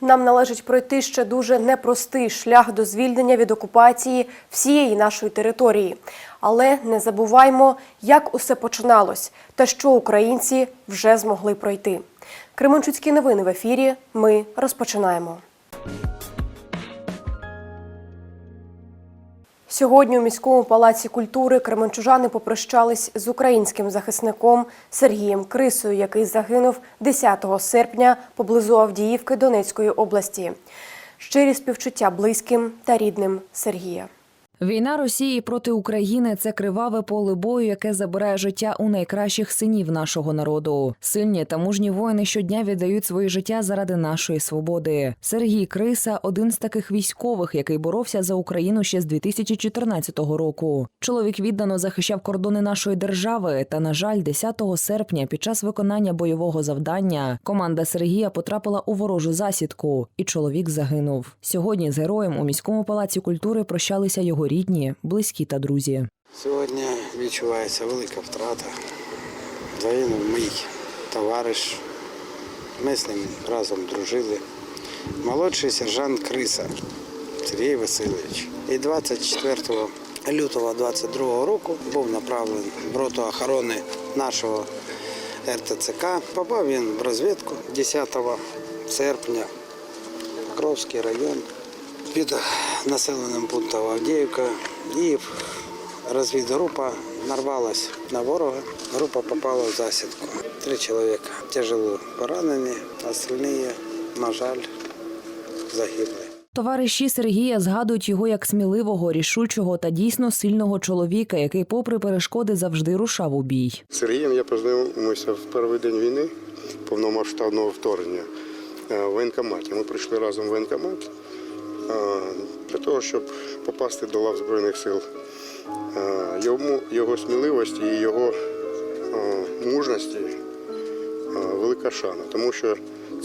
Нам належить пройти ще дуже непростий шлях до звільнення від окупації всієї нашої території. Але не забуваймо, як усе починалось та що українці вже змогли пройти. Кременчуцькі новини в ефірі. Ми розпочинаємо. Сьогодні у міському палаці культури кременчужани попрощались з українським захисником Сергієм Крисою, який загинув 10 серпня поблизу Авдіївки Донецької області. Щирі співчуття близьким та рідним Сергія. Війна Росії проти України це криваве поле бою, яке забирає життя у найкращих синів нашого народу. Сильні та мужні воїни щодня віддають своє життя заради нашої свободи. Сергій Криса один з таких військових, який боровся за Україну ще з 2014 року. Чоловік віддано захищав кордони нашої держави. Та, на жаль, 10 серпня, під час виконання бойового завдання, команда Сергія потрапила у ворожу засідку, і чоловік загинув. Сьогодні з героєм у міському палаці культури прощалися його рідні, близькі та друзі. Сьогодні відчувається велика втрата. Загинув мій товариш. Ми з ним разом дружили. Молодший сержант Криса Сергій Васильович. І 24 лютого 22 року був направлений в роту охорони нашого РТЦК. Попав він в розвідку 10 серпня, Покровський район під населеним пунктом Авдіївка і розвідгрупа нарвалась на ворога. Група попала в засідку. Три чоловіка тяжело поранені, остальні, на жаль, загибли. Товариші Сергія згадують його як сміливого, рішучого та дійсно сильного чоловіка, який, попри перешкоди, завжди рушав у бій. З Сергієм я познайомився в перший день війни, повномасштабного вторгнення е, в воєнкоматі. Ми прийшли разом в воєнкомат для того, щоб попасти до лав Збройних сил. Йому, його сміливості і його мужності велика шана, тому що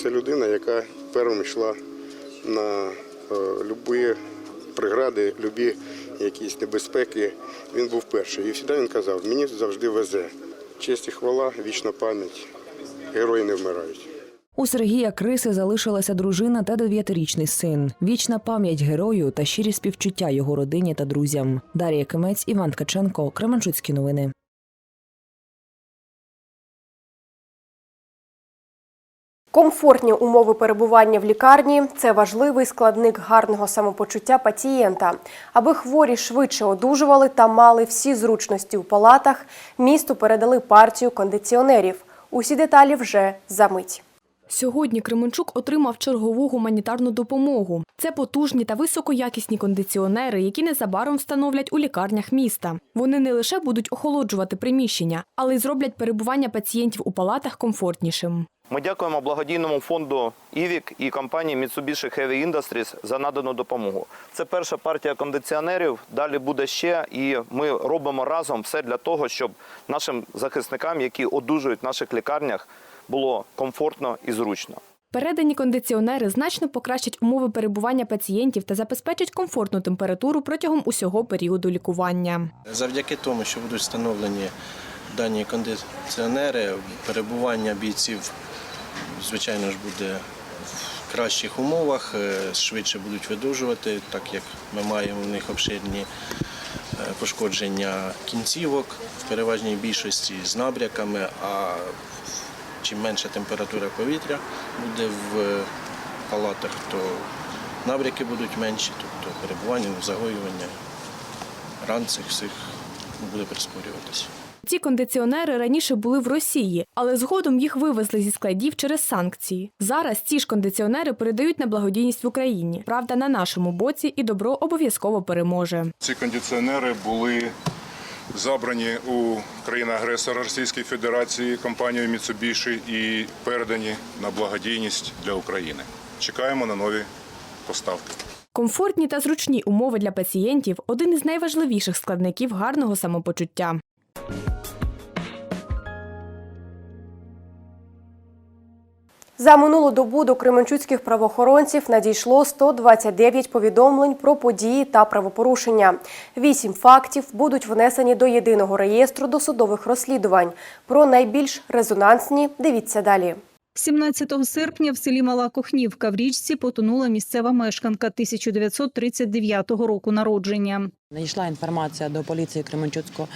це людина, яка першим йшла на е, любі прегради, любі якісь небезпеки. Він був перший. І завжди він казав, мені завжди везе. Честь і хвала, вічна пам'ять. Герої не вмирають. У Сергія Криси залишилася дружина та дев'ятирічний син. Вічна пам'ять герою та щирі співчуття його родині та друзям. Дар'я Кимець, Іван Ткаченко, Кременчуцькі новини. Комфортні умови перебування в лікарні це важливий складник гарного самопочуття пацієнта. Аби хворі швидше одужували та мали всі зручності у палатах, місту передали партію кондиціонерів. Усі деталі вже за мить. Сьогодні Кременчук отримав чергову гуманітарну допомогу. Це потужні та високоякісні кондиціонери, які незабаром встановлять у лікарнях міста. Вони не лише будуть охолоджувати приміщення, але й зроблять перебування пацієнтів у палатах комфортнішим. Ми дякуємо благодійному фонду «Івік» і компанії Mitsubishi Heavy Industries за надану допомогу. Це перша партія кондиціонерів. Далі буде ще, і ми робимо разом все для того, щоб нашим захисникам, які одужують в наших лікарнях, було комфортно і зручно. Передані кондиціонери значно покращать умови перебування пацієнтів та забезпечать комфортну температуру протягом усього періоду лікування. Завдяки тому, що будуть встановлені дані кондиціонери, перебування бійців, звичайно ж, буде в кращих умовах, е, швидше будуть видужувати, так як ми маємо в них обширні е, пошкодження кінцівок, в переважній більшості з набряками, а чим менша температура повітря буде в палатах, то набряки будуть менші, тобто перебування, загоювання ран цих всіх буде прискорюватися. Ці кондиціонери раніше були в Росії, але згодом їх вивезли зі складів через санкції. Зараз ці ж кондиціонери передають на благодійність в Україні. Правда, на нашому боці і добро обов'язково переможе. Ці кондиціонери були забрані у країни-агресора Російської Федерації компанією Міцубіші і передані на благодійність для України. Чекаємо на нові поставки. Комфортні та зручні умови для пацієнтів один із найважливіших складників гарного самопочуття. За минулу добу до кременчуцьких правоохоронців надійшло 129 повідомлень про події та правопорушення. Вісім фактів будуть внесені до єдиного реєстру досудових розслідувань. Про найбільш резонансні дивіться далі. 17 серпня в селі Мала Кохнівка в річці потонула місцева мешканка 1939 року народження. Надійшла інформація до поліції Кременчуцького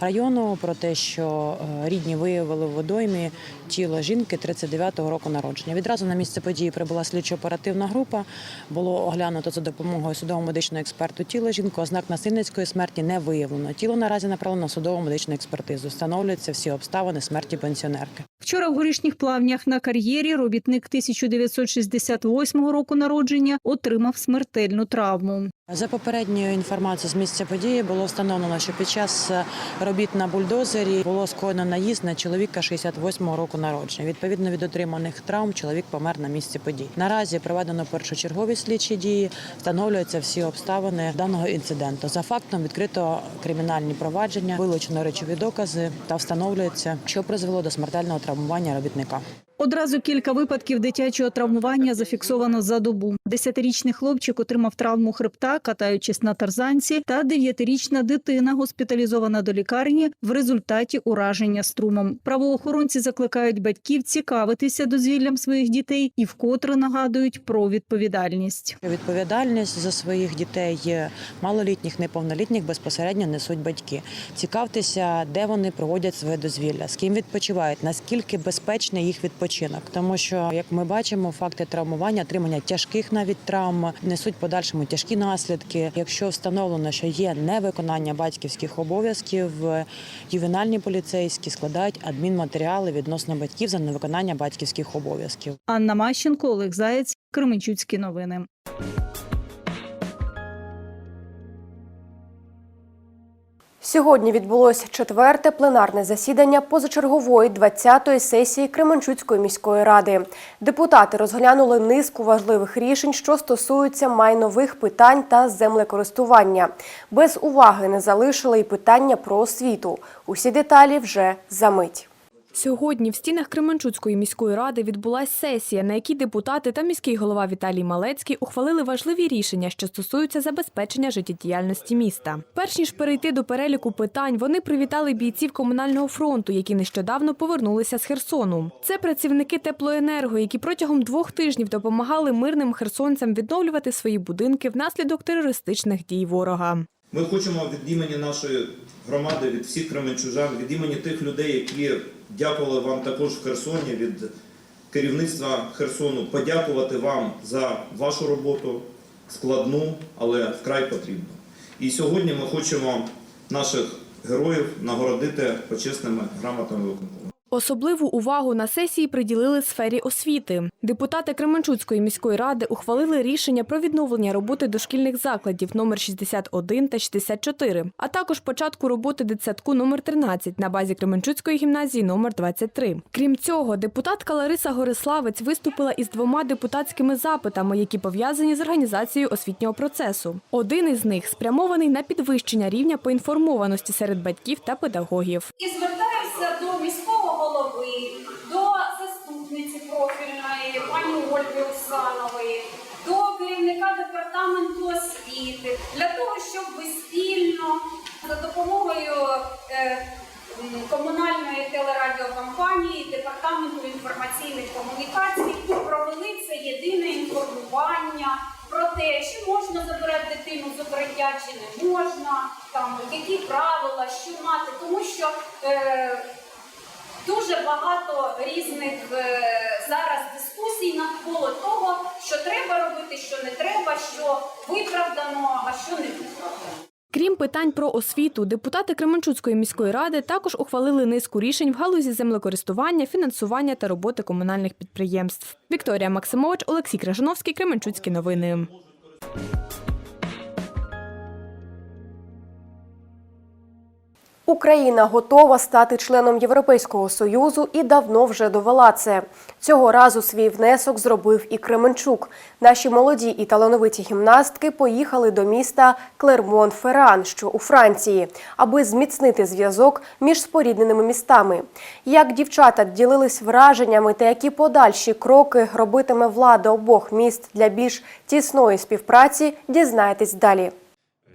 району про те, що е, рідні виявили в водоймі тіло жінки 39-го року народження. Відразу на місце події прибула слідчо-оперативна група. Було оглянуто за допомогою судово-медичного експерту тіло жінки. Ознак насильницької смерті не виявлено. Тіло наразі направлено на судово-медичну експертизу. Встановлюються всі обставини смерті пенсіонерки. Вчора в горішніх плавнях на кар'єрі робітник 1968 року народження отримав смертельну травму. За попередньою інформацією з місця події було встановлено, що під час е, робіт на бульдозері було скоєно наїзд на чоловіка 68-го року народження. Відповідно від отриманих травм, чоловік помер на місці подій. Наразі проведено першочергові слідчі дії, встановлюються всі обставини даного інциденту. За фактом відкрито кримінальні провадження, вилучено речові докази та встановлюється, що призвело до смертельного травмування робітника. Одразу кілька випадків дитячого травмування зафіксовано за добу. Десятирічний хлопчик отримав травму хребта, катаючись на тарзанці, та дев'ятирічна дитина госпіталізована до лікарні в результаті ураження струмом. Правоохоронці закликають батьків цікавитися дозвіллям своїх дітей і вкотре нагадують про відповідальність. Відповідальність за своїх дітей малолітніх, неповнолітніх безпосередньо несуть батьки. Цікавтеся, де вони проводять своє дозвілля, з ким відпочивають, наскільки безпечний їх відпочинок. Тому що, як ми бачимо, факти травмування, отримання тяжких навіть травм несуть подальшому тяжкі наслідки. Якщо встановлено, що є невиконання батьківських обов'язків, ювенальні поліцейські складають адмінматеріали відносно батьків за невиконання батьківських обов'язків. Анна Мащенко, Олег Заєць, Кременчуцькі новини. Сьогодні відбулось четверте пленарне засідання позачергової 20-ї сесії Кременчуцької міської ради. Депутати розглянули низку важливих рішень, що стосуються майнових питань та землекористування. Без уваги не залишили й питання про освіту. Усі деталі вже за мить. Сьогодні в стінах Кременчуцької міської ради відбулася сесія, на якій депутати та міський голова Віталій Малецький ухвалили важливі рішення, що стосуються забезпечення життєдіяльності міста. Перш ніж перейти до переліку питань, вони привітали бійців комунального фронту, які нещодавно повернулися з Херсону. Це працівники теплоенерго, які протягом двох тижнів допомагали мирним херсонцям відновлювати свої будинки внаслідок терористичних дій ворога. Ми хочемо від імені нашої громади, від всіх кременчужан, від імені тих людей, які дякували вам також в Херсоні, від керівництва Херсону, подякувати вам за вашу роботу, складну, але вкрай потрібну. І сьогодні ми хочемо наших героїв нагородити почесними грамотами виконкому. Особливу увагу на сесії приділили сфері освіти. Депутати Кременчуцької міської ради ухвалили рішення про відновлення роботи дошкільних закладів номер 61 та 64, а також початку роботи дитсадку номер 13 на базі Кременчуцької гімназії номер 23. Крім цього, депутатка Лариса Гориславець виступила із двома депутатськими запитами, які пов'язані з організацією освітнього процесу. Один із них спрямований на підвищення рівня поінформованості серед батьків та педагогів. І звертаюся до міського голови, до заступниці профільної пані Ольги Оксанової, до керівника департаменту освіти для того, щоб ви спільно за допомогою е, м, комунальної телерадіокомпанії департаменту інформаційних комунікацій провели це єдине інформування про те, чи можна забирати дитину з укриття, чи не можна, там які правила, що мати, тому що. Е, Дуже багато різних е, зараз дискусій навколо того, що треба робити, що не треба, що виправдано, а що не виправдано. Крім питань про освіту, депутати Кременчуцької міської ради також ухвалили низку рішень в галузі землекористування, фінансування та роботи комунальних підприємств. Вікторія Максимович, Олексій Крижановський, Кременчуцькі новини. Україна готова стати членом Європейського союзу і давно вже довела це. Цього разу свій внесок зробив і Кременчук. Наші молоді і талановиті гімнастки поїхали до міста Клермон-Ферран, що у Франції, аби зміцнити зв'язок між спорідненими містами. Як дівчата ділились враженнями та які подальші кроки робитиме влада обох міст для більш тісної співпраці, дізнаєтесь далі.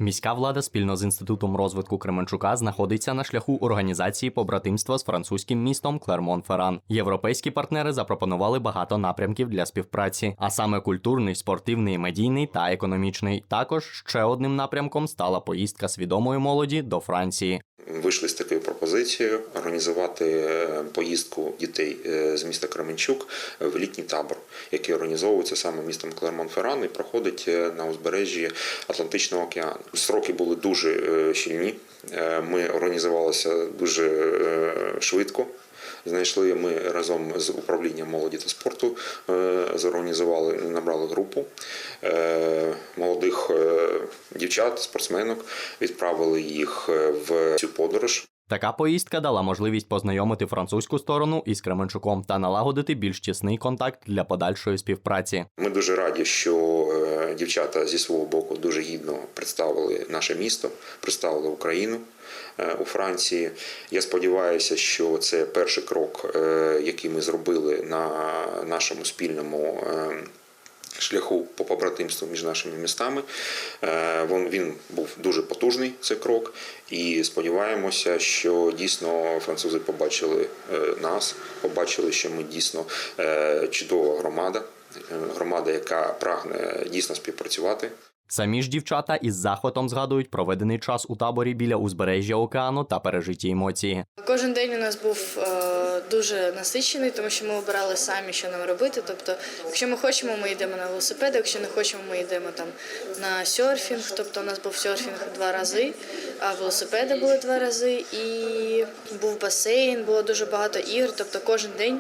Міська влада спільно з інститутом розвитку Кременчука знаходиться на шляху організації побратимства з французьким містом Клермон-Ферран. Європейські партнери запропонували багато напрямків для співпраці, а саме культурний, спортивний, медійний та економічний. Також ще одним напрямком стала поїздка свідомої молоді до Франції. Вийшли з такою пропозицією організувати е, поїздку дітей е, з міста Кременчук в літній табор, який організовується саме містом Клермон-Ферран і проходить е, на узбережжі Атлантичного океану. Сроки були дуже щільні. Ми організувалися дуже швидко. Знайшли ми разом з управлінням молоді та спорту, е, зорганізували, набрали групу е, молодих е, дівчат, спортсменок, відправили їх в цю подорож. Така поїздка дала можливість познайомити французьку сторону із Кременчуком та налагодити більш тісний контакт для подальшої співпраці. Ми дуже раді, що е, дівчата зі свого боку дуже гідно представили наше місто, представили Україну е, у Франції. Я сподіваюся, що це перший крок, е, який ми зробили на нашому спільному. Шляху по побратимству між нашими містами Е, він був дуже потужний цей крок, і сподіваємося, що дійсно французи побачили е, нас, побачили, що ми дійсно е, чудова громада, громада, яка прагне дійсно співпрацювати. Самі ж дівчата із захватом згадують проведений час у таборі біля узбережжя океану та пережиті емоції. Кожен день у нас був е, дуже насичений, тому що ми обирали самі, що нам робити. Тобто, якщо ми хочемо, ми йдемо на велосипед, якщо не хочемо, ми йдемо там на серфінг. Тобто у нас був серфінг два рази, а велосипеди були два рази, і був басейн, було дуже багато ігор. Тобто кожен день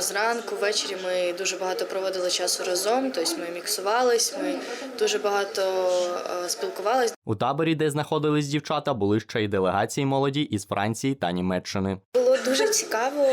зранку, ввечері ми дуже багато проводили часу разом. Тобто ми міксувались, ми дуже багато е, спілкувались. У таборі, де знаходились дівчата, були ще й делегації молоді із Франції та Німеччини. Дуже цікаво,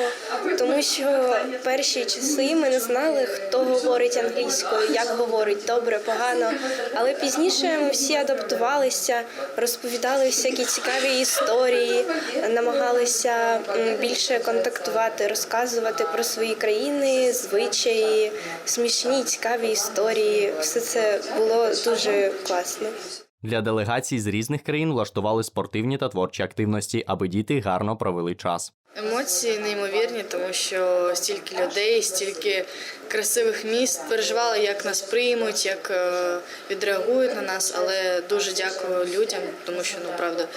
тому що перші часи ми не знали, хто говорить англійською, як говорить добре, погано. Але пізніше ми всі адаптувалися, розповідали всякі цікаві історії, намагалися більше контактувати, розказувати про свої країни, звичаї, смішні, цікаві історії. Все це було дуже класно. Для делегацій з різних країн влаштували спортивні та творчі активності, аби діти гарно провели час. Емоції неймовірні, тому що стільки людей, стільки красивих міст. Переживали, як нас приймуть, як е, відреагують на нас. Але дуже дякую людям, тому що ну правда,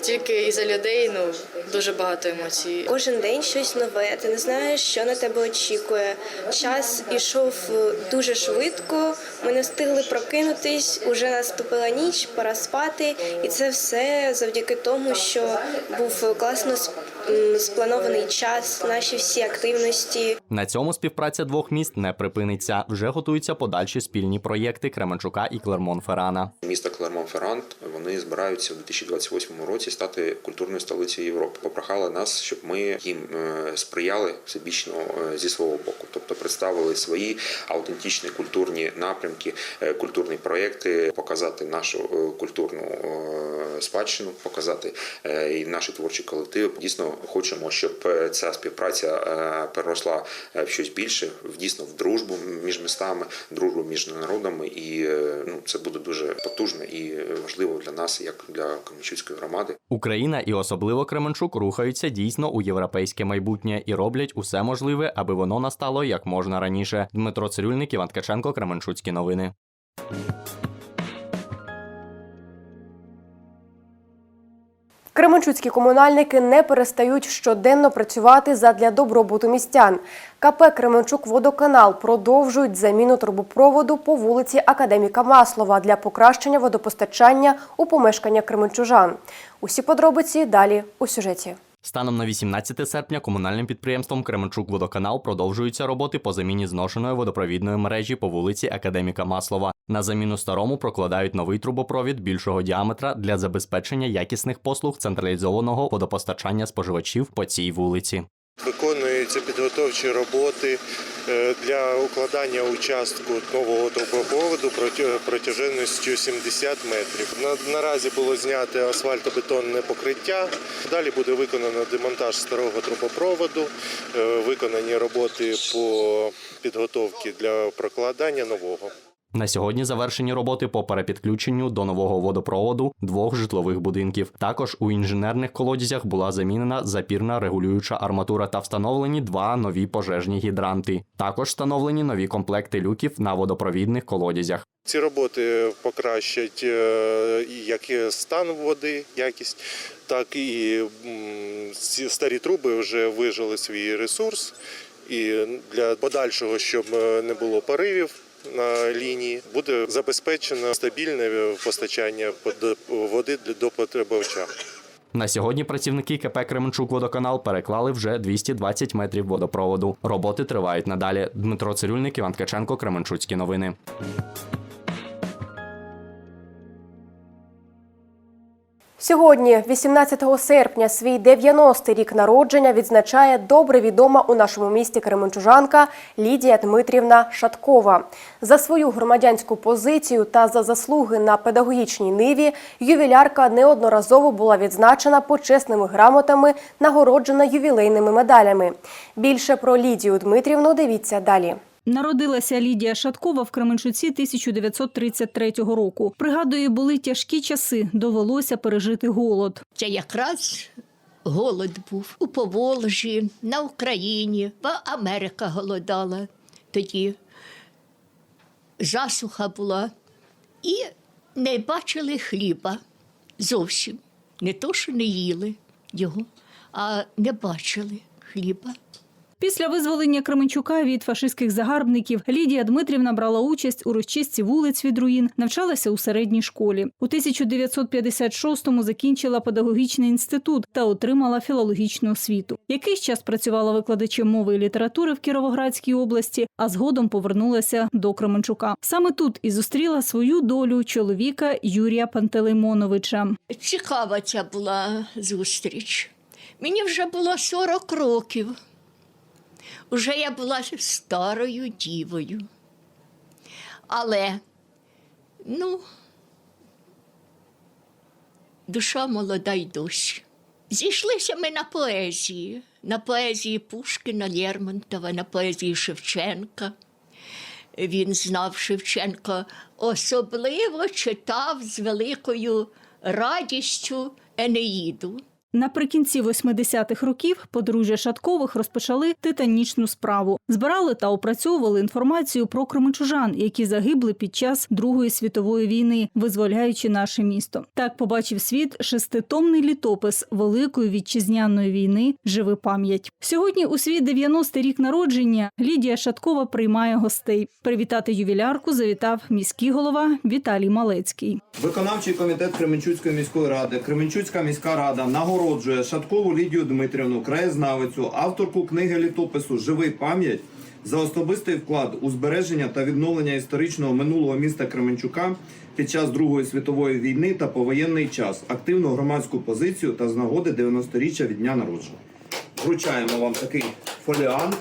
тільки із-за людей ну дуже багато емоцій. Кожен день щось нове. Ти не знаєш, що на тебе очікує. Час ішов е, дуже швидко. Ми не встигли прокинутись. Уже наступила ніч, пора спати, і це все завдяки тому, що був класно сп- м, спланований час, наші всі активності. На цьому співпраця двох міст не припиниться. Вже готуються подальші спільні проєкти Кременчука і Клермон-Феррана. Місто Клермон-Ферран вони збираються у 2028 році стати культурною столицею Європи. Попрохали нас, щоб ми їм е, сприяли всебічно е, зі свого боку, тобто представили свої аутентичні культурні напрямки, е, культурні проекти, показати нашу культурну спадщину, показати і наші творчі колективи. Дійсно хочемо, щоб е, ця співпраця е, переросла е, в щось більше, в дійсно в дружбу між містами, дружбу між народами, і ну це буде дуже потужно і важливо для нас, як для Кременчуцької громади. Україна і особливо Кременчук рухаються дійсно у європейське майбутнє і роблять усе можливе, аби воно настало як можна раніше. Дмитро Цирюльник, Іван Ткаченко, Кременчуцькі новини. Кременчуцькі комунальники не перестають щоденно працювати задля добробуту містян. КП Кременчук Водоканал продовжують заміну трубопроводу по вулиці Академіка Маслова для покращення водопостачання у помешкання кременчужан. Усі подробиці далі у сюжеті. Станом на 18 серпня комунальним підприємством Кременчук Водоканал продовжуються роботи по заміні зношеної водопровідної мережі по вулиці Академіка Маслова. На заміну старому прокладають новий трубопровід більшого діаметра для забезпечення якісних послуг централізованого водопостачання споживачів по цій вулиці. Виконуються підготовчі роботи для укладання участку нового трубопроводу протяженістю протяженністю 70 метрів. На- Наразі було знято асфальтобетонне покриття. Далі буде виконано демонтаж старого трубопроводу, е, виконані роботи по підготовці для прокладання нового. На сьогодні завершені роботи по перепідключенню до нового водопроводу двох житлових будинків. Також у інженерних колодязях була замінена запірна регулююча арматура та встановлені два нові пожежні гідранти. Також встановлені нові комплекти люків на водопровідних колодязях. Ці роботи покращать е, як стан води, якість, так і ці старі труби вже вижили свій ресурс. І для подальшого, щоб е, не було поривів на лінії, буде забезпечено стабільне постачання води до потребувача. На сьогодні працівники КП Кременчук Водоканал переклали вже 220 метрів водопроводу. Роботи тривають надалі. Дмитро Цирюльник, Іван Ткаченко, Кременчуцькі новини. Сьогодні, 18 серпня, свій 90-й рік народження відзначає добре відома у нашому місті Кременчужанка Лідія Дмитрівна Шаткова. За свою громадянську позицію та за заслуги на педагогічній ниві ювілярка неодноразово була відзначена почесними грамотами, нагороджена ювілейними медалями. Більше про Лідію Дмитрівну дивіться далі. Народилася Лідія Шаткова в Кременчуці 1933 року. Пригадує, були тяжкі часи, довелося пережити голод. Це якраз голод був у Поволжі, на Україні, бо Америка голодала тоді. Засуха була. І не бачили хліба зовсім. Не то, що не їли його, а не бачили хліба. Після визволення Кременчука від фашистських загарбників Лідія Дмитрівна брала участь у розчистці вулиць від руїн, навчалася у середній школі. У 1956-му закінчила педагогічний інститут та отримала філологічну освіту. Якийсь час працювала викладачем мови і літератури в Кіровоградській області, а згодом повернулася до Кременчука. Саме тут і зустріла свою долю чоловіка Юрія Пантелеймоновича. Цікава ця була зустріч. Мені вже було 40 років. Уже я була старою дівою. Але, ну, душа молода й досі. Зійшлися ми на поезії, на поезії Пушкіна, Лермонтова, на поезії Шевченка. Він знав Шевченка, особливо читав з великою радістю Енеїду. Наприкінці 80-х років подружжя Шаткових розпочали титанічну справу. Збирали та опрацьовували інформацію про кременчужан, які загибли під час Другої світової війни, визволяючи наше місто. Так побачив світ шеститомний літопис Великої вітчизняної війни Живи пам'ять. Сьогодні у свій 90-й рік народження Лідія Шаткова приймає гостей. Привітати ювілярку завітав міський голова Віталій Малецький. Виконавчий комітет Кременчуцької міської ради, Кременчуцька міська рада нагороджує Шаткову Лідію Дмитрівну, краєзнавицю, авторку книги літопису Живий пам'ять за особистий вклад у збереження та відновлення історичного минулого міста Кременчука під час Другої світової війни та повоєнний час, активну громадську позицію та з нагоди 90-річчя від дня народження. Вручаємо вам такий фоліант,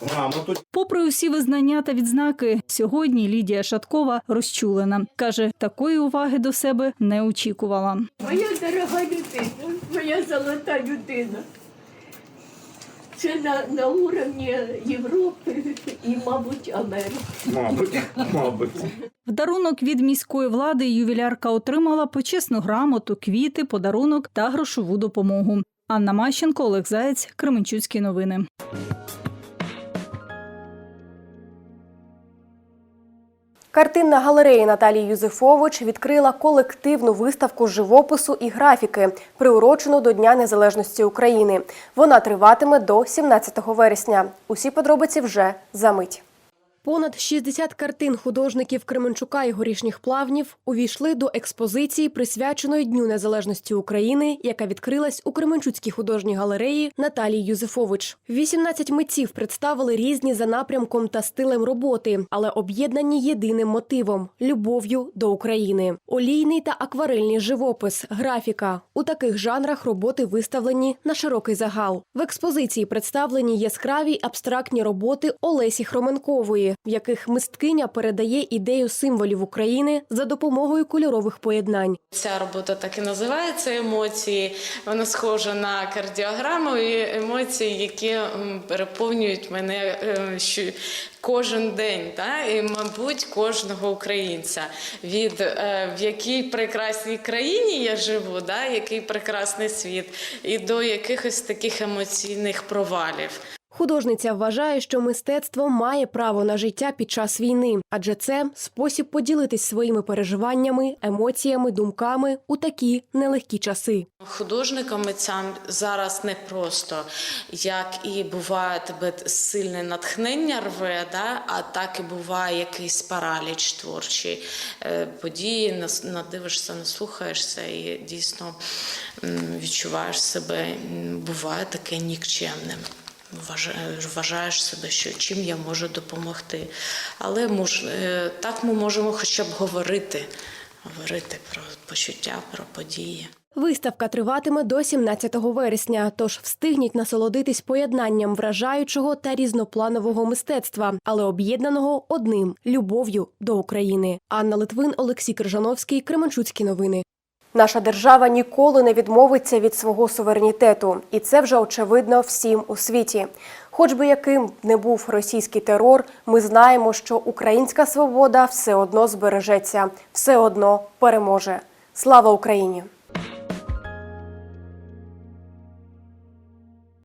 грамоту. Попри усі визнання та відзнаки, сьогодні Лідія Шаткова розчулена. Каже, такої уваги до себе не очікувала. Моя дорога людина, моя золота людина. Це на, на уровні Європи і, мабуть, Америки. Мабуть, мабуть. В дарунок від міської влади ювілярка отримала почесну грамоту, квіти, подарунок та грошову допомогу. Анна Мащенко, Олег Заєць, Кременчуцькі новини. Картинна галерея Наталії Юзефович відкрила колективну виставку живопису і графіки, приурочену до Дня Незалежності України. Вона триватиме до 17 вересня. Усі подробиці вже за мить. Понад 60 картин художників Кременчука і горішніх плавнів увійшли до експозиції, присвяченої Дню Незалежності України, яка відкрилась у Кременчуцькій художній галереї Наталії Юзефович. 18 митців представили різні за напрямком та стилем роботи, але об'єднані єдиним мотивом любов'ю до України. Олійний та акварельний живопис, графіка у таких жанрах роботи виставлені на широкий загал. В експозиції представлені яскраві абстрактні роботи Олесі Хроменкової, в яких мисткиня передає ідею символів України за допомогою кольорових поєднань. Ця робота так і називається емоції. Вона схожа на кардіограму і емоції, які переповнюють мене е, щ- кожен день, та? і, мабуть, кожного українця. Від е, в якій прекрасній країні я живу, да? який прекрасний світ, і до якихось таких емоційних провалів. Художниця вважає, що мистецтво має право на життя під час війни, адже це спосіб поділитись своїми переживаннями, емоціями, думками у такі нелегкі часи. Художникам митцям зараз не просто, як і буває тебе сильне натхнення рве, да? а так і буває якийсь параліч творчий Е, події, надивишся, наслухаєшся і дійсно відчуваєш себе, буває таке нікчемним. Вважаєш, себе, що чим я можу допомогти. Але мож, е, так ми можемо хоча б говорити, говорити про почуття, про події. Виставка триватиме до 17 вересня, тож встигніть насолодитись поєднанням вражаючого та різнопланового мистецтва, але об'єднаного одним любов'ю до України. Анна Литвин, Олексій Крижановський, Кременчуцькі новини. Наша держава ніколи не відмовиться від свого суверенітету, і це вже очевидно всім у світі. Хоч би яким не був російський терор, ми знаємо, що українська свобода все одно збережеться, все одно переможе. Слава Україні!